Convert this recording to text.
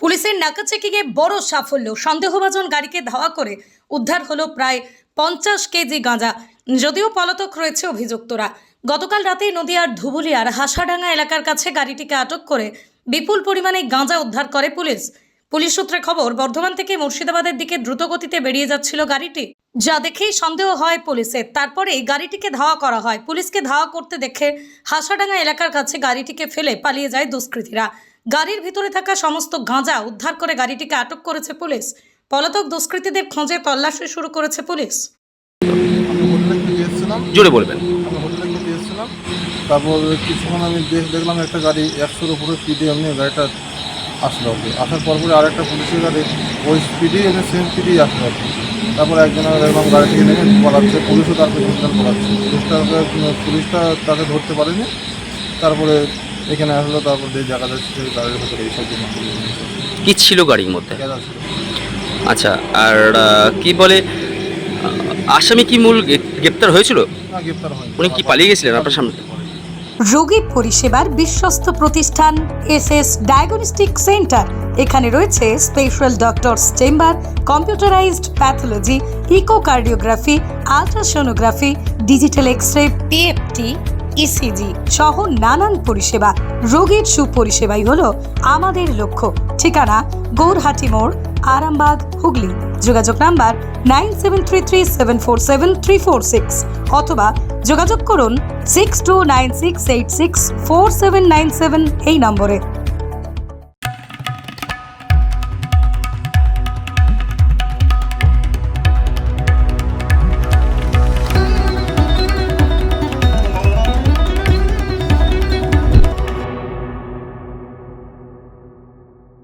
পুলিশের নাকা চেকিংয়ে বড় সাফল্য। সন্দেহভাজন গাড়িকে ধাওয়া করে উদ্ধার হলো প্রায় পঞ্চাশ কেজি গাঁজা। যদিও পলাতক রয়েছে অভিযুক্তরা। গতকাল রাতে নদিয়ার ধুবুলিয়ার হাসাডাঙ্গা এলাকার কাছে গাড়িটিকে আটক করে বিপুল পরিমাণে গাঁজা উদ্ধার করে পুলিশ। পুলিশ সূত্রে খবর, বর্ধমান থেকে মুর্শিদাবাদের দিকে দ্রুত গতিতে বেরিয়ে যাচ্ছিল গাড়িটি। যা দেখেই সন্দেহ হয় পুলিশের। তারপরে গাড়িটিকে ধাওয়া করা হয়। পুলিশকে ধাওয়া করতে দেখে হাসাডাঙ্গা এলাকার কাছে গাড়িটিকে ফেলে পালিয়ে যায় দুষ্কৃতীরা। গাড়ির ভিতরে থাকা সমস্ত গাঁজা উদ্ধার করে গাড়িটিকে আটক করেছে পুলিশ। পলাতক দুষ্কৃতীদের খোঁজে তল্লাশি শুরু করেছে পুলিশ। জোরে বলবেন। তারপর কিছুক্ষণ আমি দেখ- দেখলাম একটা গাড়ি একশোর উপরে স্পিডে এমনি গাড়িটা আসলো আর কি। আসার পর পরে আরেকটা পুলিশের গাড়ি ওই স্পিডেই এমনি সেম স্পিডেই আসলো আর কি। তারপর একজন দেখলাম গাড়ি থেকে নেমে পলাচ্ছে পুলিশও তার পেছন পলাচ্ছে। পুলিশটাকে পুলিশটা তাকে ধরতে পারেনি। তারপরে এখানে আসলো তারপর যে জায়গা যাচ্ছে সেই গাড়ির ভেতরে এইসব কি ছিল গাড়ির মধ্যে? আচ্ছা আর কি বলে আসামি কি মূল গ্রেপ্তার হয়েছিল? না গ্রেপ্তার হয়নি। উনি কি পালিয়ে গেছিলেন আপনার সামনে? রোগী পরিষেবার বিশ্বস্ত প্রতিষ্ঠান এস এস ডায়াগনস্টিক সেন্টার। এখানে রয়েছে special doctors chamber computerized pathology echocardiography ultrasonography digital X ray PFT ECG E সহ নানান পরিষেবা। রোগীর সুপরিষেবাই হল আমাদের লক্ষ্য। ঠিকানা গৌরহাটি মোড়, আরামবাগ, হুগলি। যোগাযোগ number nine seven three three seven four seven three four six অথবা যোগাযোগ করুন six two nine six eight six four seven nine seven এই নম্বরে।